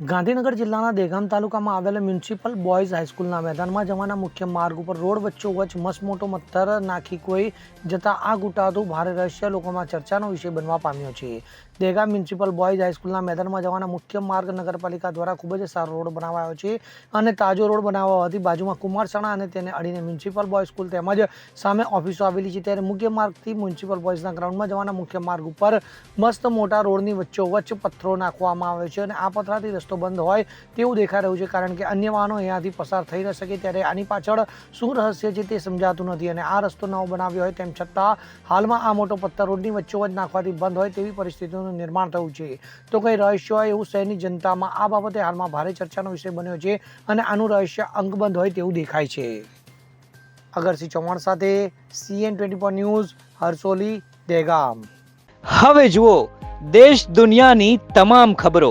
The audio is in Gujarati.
ગાંધીનગર જિલ્લાના દેગામ તાલુકામાં આવેલા મ્યુનિસિપલ બોયઝ હાઈસ્કૂલના મેદાનમાં જવાના મુખ્ય માર્ગ ઉપર રોડ વચ્ચોવચ્ચ મસમોટો પથ્થર નાખી કોઈ જતા આ ગુટાતું ભારે રહસ્ય લોકોમાં ચર્ચાનો વિષય બનવા પામ્યો છે. દેગામ મ્યુનિસિપલ બોયઝ હાઈસ્કૂલના મેદાનમાં જવાના મુખ્ય માર્ગ નગરપાલિકા દ્વારા ખૂબ જ સારો રોડ બનાવાયો છે અને તાજો રોડ બનાવવા હોવાથી બાજુમાં કુમારસાણા અને તેને અડીને મ્યુનિસિપલ બોયઝ સ્કૂલ તેમજ સામે ઓફિસો આવેલી છે. ત્યારે મુખ્ય માર્ગથી મ્યુનિસિપલ બોયઝના ગ્રાઉન્ડમાં જવાના મુખ્ય માર્ગ ઉપર મસ્ત મોટા રોડની વચ્ચોવચ્ચ પથ્થરો નાખવામાં આવે છે અને આ પથરાથી રસ્તો બંધ હોય તેવું દેખાઈ રહ્યું છે, કારણ કે અન્ય વાહનો અહીંયાથી પસાર થઈ ન શકે ત્યારે આની પાછળ શું રહસ્ય છે તે સમજાતું નથી અને આ રસ્તો નવો બનાવ્યો હોય તેમ છતાં હાલમાં આ મોટો પથ્થર રોડની વચ્ચોવચ નાખવાથી બંધ હોય તેવી પરિસ્થિતિનું નિર્માણ થયું છે. તો કંઈ રહસ્ય હોય એવું શહેરની જનતામાં આ બાબતે હાલમાં ભારે ચર્ચાનો વિષય બન્યો છે અને આનું રહસ્ય અંકબંધ હોય તેવું દેખાય છે. અગરસિંહ ચૌહાણ સાથે CN twenty four news Harsoli Dehgam હવે જુઓ, દેશ દુનિયાની તમામ ખબરો